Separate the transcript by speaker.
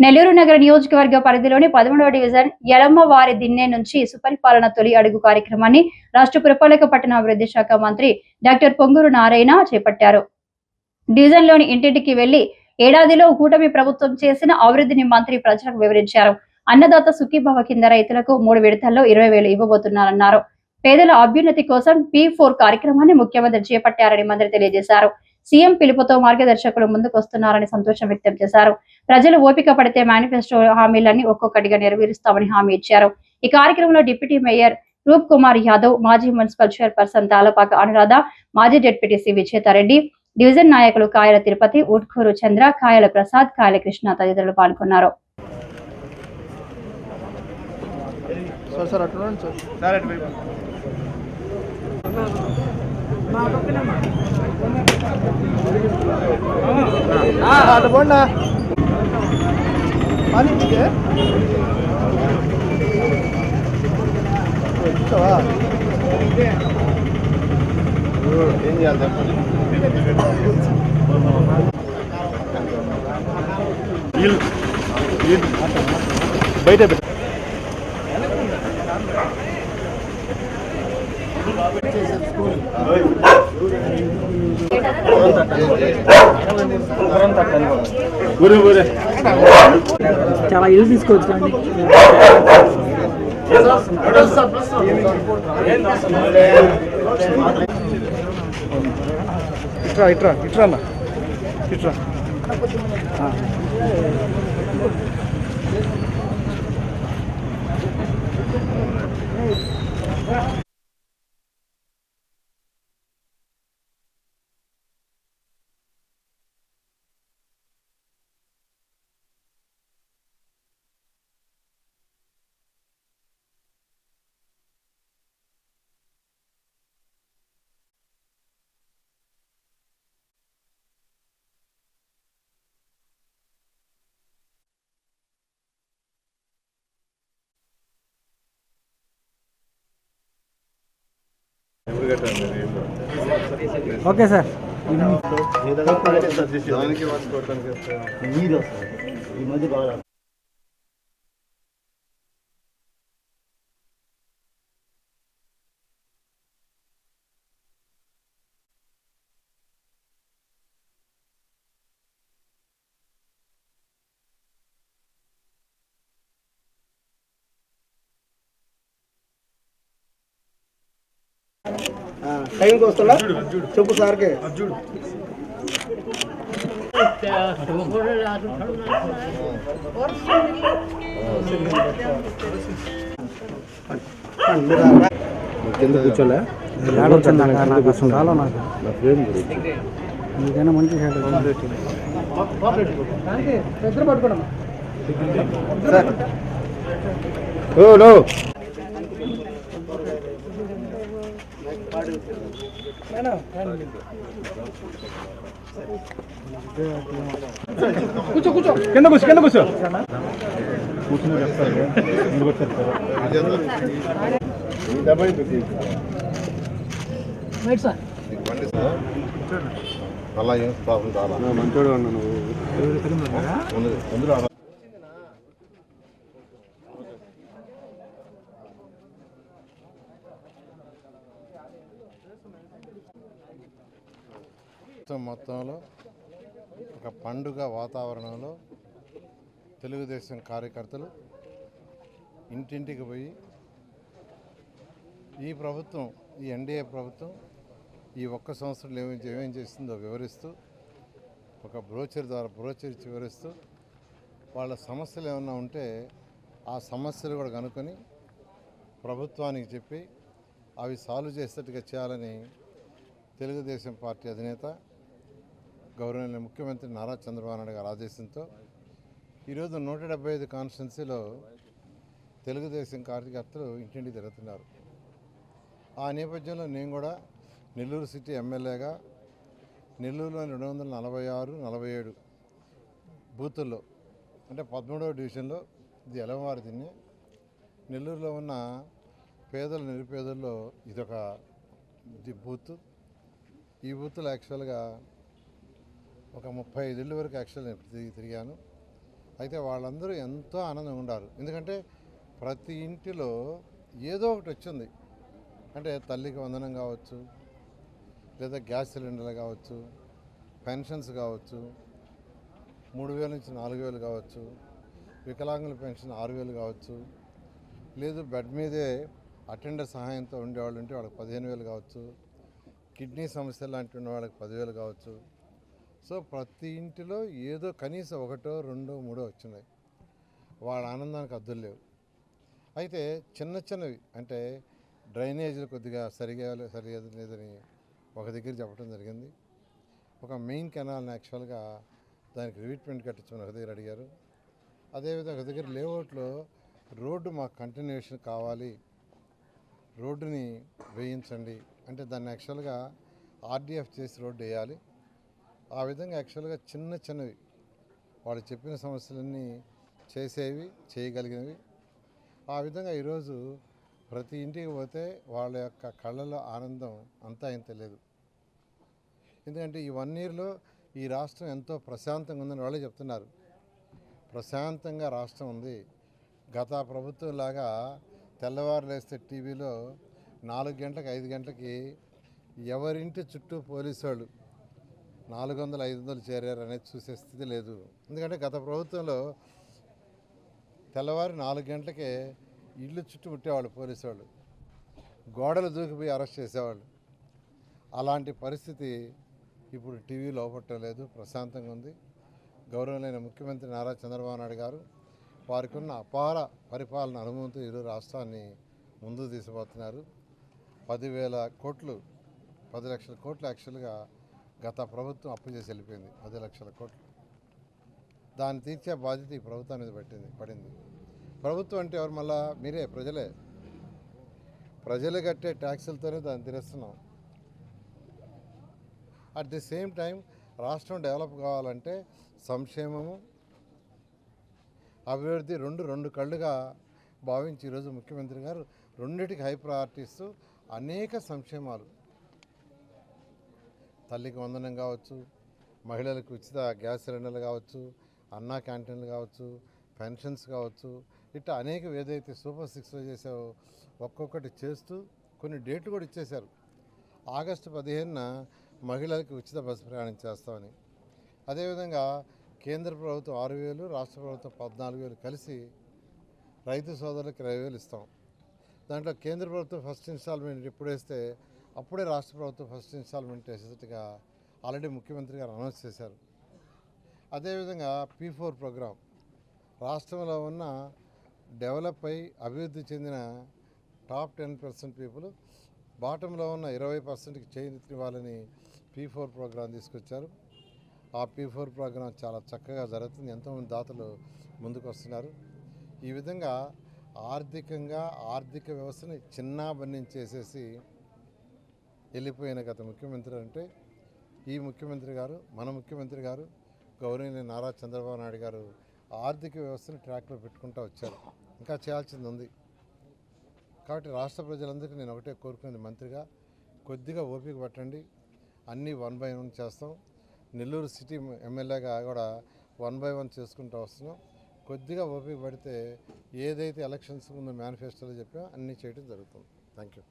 Speaker 1: నెల్లూరు నగర నియోజకవర్గ పరిధిలోని పదమూడవ డివిజన్ యలమ్మవారి దిన్నె నుంచి సుపరిపాలన తొలి అడుగు కార్యక్రమాన్ని రాష్ట్ర పురపాలక పట్టణాభివృద్ధి శాఖ మంత్రి డాక్టర్ పొంగూరు నారాయణ చేపట్టారు. డివిజన్లోని ఇంటింటికి వెళ్ళి ఏడాదిలో కూటమి ప్రభుత్వం చేసిన అభివృద్ధిని మంత్రి ప్రజలకు వివరించారు. అన్నదాత సుఖీభవ కింద రైతులకు మూడు విడతల్లో ఇరవై వేలు ఇవ్వబోతున్నారన్నారు. పేదల అభ్యున్నతి కోసం పి ఫోర్ కార్యక్రమాన్ని ముఖ్యమంత్రి చేపట్టారని మంత్రి తెలియజేశారు. సీఎం పిలుపుతో మార్గదర్శకులు ముందుకొస్తున్నారని సంతోషం వ్యక్తం చేశారు. ప్రజలు ఓపిక పడితే మేనిఫెస్టో హామీలన్నీ ఒక్కొక్కటిగా నెరవేరుస్తామని హామీ ఇచ్చారు. ఈ కార్యక్రమంలో డిప్యూటీ మేయర్ రూప్ కుమార్ యాదవ్ మాజీ మున్సిపల్ చైర్పర్సన్ తాలపాక అనురాధ మాజీ డిప్యూటీసీ విజేతారెడ్డి డివిజన్ నాయకులు కాయల తిరుపతి ఉట్కూరు చంద్ర కాయల ప్రసాద్ కాయల కృష్ణ తదితరులు పాల్గొన్నారు.
Speaker 2: సార్ అటు పోండా పని ఏం చేయాలి చెప్పండి బయట పెట్టు.
Speaker 3: చాలా ఇల్లు తీసుకోవచ్చు అండి.
Speaker 2: ఇట్రా ఇట్రా ఇట్రా అన్న. ఇట్రా.
Speaker 3: Okay sir.
Speaker 2: దానికి
Speaker 4: ఈ మధ్య బాగా టైంకి వస్తున్నా చెప్పు సార్కి.
Speaker 2: కింద కూర్చోలే.
Speaker 3: ఏడొచ్చింది నాకు. నాకు అసలు రాలో నాకు మీకైనా మంచి షర్ట్
Speaker 2: సార్. ఓ కూర్చో కూర్చో. కింద కూర్చో కింద కూర్చో. కూర్చుని చెప్తారు ముందుకు
Speaker 5: అలా ఏం ప్రాబ్లం చాలా
Speaker 2: మంచోడు అన్న నువ్వు.
Speaker 5: ఉంది- అందులో మొత్తంలో ఒక పండుగ వాతావరణంలో తెలుగుదేశం కార్యకర్తలు ఇంటింటికి పోయి ఈ ప్రభుత్వం ఈ ఎన్డీఏ ప్రభుత్వం ఈ ఒక్క సంవత్సరంలో ఏమేం ఏమేం చేస్తుందో వివరిస్తూ ఒక బ్రోచర్ ద్వారా బ్రోచర్ ఇచ్చి వివరిస్తూ వాళ్ళ సమస్యలు ఏమైనా ఉంటే ఆ సమస్యలు కూడా కనుక్కొని ప్రభుత్వానికి చెప్పి అవి సాల్వ్ చేసేట్టుగా చేయాలని తెలుగుదేశం పార్టీ అధినేత గౌరవనీయ ముఖ్యమంత్రి నారా చంద్రబాబు నాయుడు గారి ఆదేశంతో ఈరోజు నూట డెబ్బై ఐదు కాన్స్టిట్యున్సీలో తెలుగుదేశం కార్యకర్తలు ఇంటింటి తిరుగుతున్నారు. ఆ నేపథ్యంలో నేను కూడా నెల్లూరు సిటీ ఎమ్మెల్యేగా నెల్లూరులో రెండు వందల నలభై ఆరు నలభై ఏడు బూతుల్లో అంటే పదమూడవ డివిజన్లో ఇది ఎలవారి తిని నెల్లూరులో ఉన్న పేదల నిరుపేదల్లో ఇదొక ఇది బూత్. ఈ బూత్లో యాక్చువల్గా ఒక ముప్పై ఐదేళ్ళ వరకు యాక్చువల్ నేను తిరిగాను. అయితే వాళ్ళందరూ ఎంతో ఆనందంగా ఉండారు. ఎందుకంటే ప్రతి ఇంటిలో ఏదో ఒకటి వచ్చింది. అంటే తల్లికి వందనం కావచ్చు లేదా గ్యాస్ సిలిండర్లు కావచ్చు పెన్షన్స్ కావచ్చు మూడు వేల నుంచి నాలుగు వేలు కావచ్చు వికలాంగుల పెన్షన్ ఆరు వేలు కావచ్చు లేదు బెడ్ మీదే అటెండర్ సహాయంతో ఉండేవాళ్ళు ఉంటే వాళ్ళకి పదిహేను వేలు కావచ్చు. కిడ్నీ సమస్యలు లాంటి ఉన్న వాళ్ళకి పదివేలు కావచ్చు. సో ప్రతి ఇంటిలో ఏదో కనీసం ఒకటో రెండో మూడో వచ్చినాయి. వాళ్ళ ఆనందానికి అద్దులు లేవు. అయితే చిన్న చిన్నవి అంటే డ్రైనేజీలు కొద్దిగా సరిగా సరిగా లేదని ఒక దగ్గర చెప్పడం జరిగింది. ఒక మెయిన్ కెనాల్ని యాక్చువల్గా దానికి రివీట్మెంట్ కట్టించమని ఒక దగ్గర అడిగారు. అదేవిధంగా ఒక దగ్గర లేఅవుట్లో రోడ్డు మాకు కంటిన్యూషన్ కావాలి. రోడ్డుని వేయించండి. అంటే దాన్ని యాక్చువల్గా ఆర్డీఎఫ్ చేసి రోడ్డు వేయాలి. ఆ విధంగా యాక్చువల్గా చిన్న చిన్నవి వాళ్ళు చెప్పిన సమస్యలన్నీ చేసేవి చేయగలిగినవి. ఆ విధంగా ఈరోజు ప్రతి ఇంటికి పోతే వాళ్ళ యొక్క కళ్ళలో ఆనందం అంతా ఇంత లేదు. ఎందుకంటే ఈ వన్ ఇయర్లో ఈ రాష్ట్రం ఎంతో ప్రశాంతంగా ఉందని వాళ్ళే చెప్తున్నారు. ప్రశాంతంగా రాష్ట్రం ఉంది. గత ప్రభుత్వం లాగా తెల్లవారు లేస్తే టీవీలో నాలుగు గంటలకు ఐదు గంటలకి ఎవరింటి చుట్టూ పోలీసు వాళ్ళు నాలుగు వందలు ఐదు వందలు చేరారు అనేది చూసే స్థితి లేదు. ఎందుకంటే గత ప్రభుత్వంలో తెల్లవారు నాలుగు గంటలకే ఇల్లు చుట్టూ ముట్టేవాళ్ళు పోలీసు వాళ్ళు గోడలు దూకిపోయి అరెస్ట్ చేసేవాళ్ళు. అలాంటి పరిస్థితి ఇప్పుడు టీవీ లోపట్టలేదు ప్రశాంతంగా ఉంది. గౌరవమైన ముఖ్యమంత్రి నారా చంద్రబాబు నాయుడు గారు వారికి ఉన్న అపార పరిపాలన అనుభవంతో ఇరు రాష్ట్రాన్ని ముందుకు తీసుకుపోతున్నారు. పదివేల కోట్లు పది లక్షల కోట్లు యాక్చువల్గా గత ప్రభుత్వం అప్పు చేసి వెళ్ళిపోయింది. పది లక్షల కోట్లు. దాన్ని తీర్చే బాధ్యత ఈ ప్రభుత్వం మీద పట్టింది పడింది. ప్రభుత్వం అంటే ఎవరు? మళ్ళా మీరే ప్రజలే. ప్రజలు కట్టే ట్యాక్సులతోనే దాన్ని తీరుస్తున్నాం. అట్ ది సేమ్ టైం రాష్ట్రం డెవలప్ కావాలంటే సంక్షేమము అభివృద్ధి రెండు రెండు కళ్ళుగా భావించి ఈరోజు ముఖ్యమంత్రి గారు రెండింటికి హై ప్రయారిటీ ఇస్తూ అనేక సంక్షేమాలు. తల్లికి వందనం కావచ్చు మహిళలకు ఉచిత గ్యాస్ సిలిండర్లు కావచ్చు అన్నా క్యాంటీన్లు కావచ్చు పెన్షన్స్ కావచ్చు ఇట్లా అనేక ఏదైతే సూపర్ సిక్స్లో చేసావో ఒక్కొక్కటి చేస్తూ కొన్ని డేట్లు కూడా ఇచ్చేశారు. ఆగస్టు పదిహేనున మహిళలకు ఉచిత బస్సు ప్రయాణం చేస్తామని. అదేవిధంగా కేంద్ర ప్రభుత్వం ఆరు వేలు రాష్ట్ర ప్రభుత్వం పద్నాలుగు వేలు కలిసి రైతు సోదరులకు ఇరవై వేలు ఇస్తాం. దాంట్లో కేంద్ర ప్రభుత్వం ఫస్ట్ ఇన్స్టాల్మెంట్ ఇప్పుడు వేస్తే అప్పుడే రాష్ట్ర ప్రభుత్వం ఫస్ట్ ఇన్స్టాల్మెంట్ వేసేట్టుగా ఆల్రెడీ ముఖ్యమంత్రి గారు అనౌన్స్ చేశారు. అదేవిధంగా పీ ఫోర్ ప్రోగ్రాం. రాష్ట్రంలో ఉన్న డెవలప్ అయి అభివృద్ధి చెందిన టాప్ టెన్ పర్సెంట్ పీపుల్ బాటంలో ఉన్న ఇరవై పర్సెంట్కి చేయనివ్వాలని పీ ఫోర్ ప్రోగ్రాం తీసుకొచ్చారు. ఆ పీ ఫోర్ ప్రోగ్రాం చాలా చక్కగా జరుగుతుంది. ఎంతోమంది దాతలు ముందుకు వస్తున్నారు ఈ విధంగా ఆర్థికంగా ఆర్థిక వ్యవస్థని చిన్నాభిన్నం చేసేసి వెళ్ళిపోయిన గత ముఖ్యమంత్రి అంటే ఈ ముఖ్యమంత్రి గారు మన ముఖ్యమంత్రి గారు గౌరవనీయ నారా చంద్రబాబు నాయుడు గారు ఆర్థిక వ్యవస్థను ట్రాక్లో పెట్టుకుంటూ వచ్చారు. ఇంకా చేయాల్సింది ఉంది. కాబట్టి రాష్ట్ర ప్రజలందరికీ నేను ఒకటే కోరుకునేది మంత్రిగా కొద్దిగా ఓపిక పట్టండి. అన్నీ వన్ బై వన్ చేస్తాం. నెల్లూరు సిటీ ఎమ్మెల్యేగా కూడా వన్ బై వన్ చేసుకుంటూ వస్తున్నాం. కొద్దిగా ఓపిక పడితే ఏదైతే ఎలక్షన్స్ ముందు మేనిఫెస్టోలో చెప్పామో అన్నీ చేయడం జరుగుతుంది. Thank you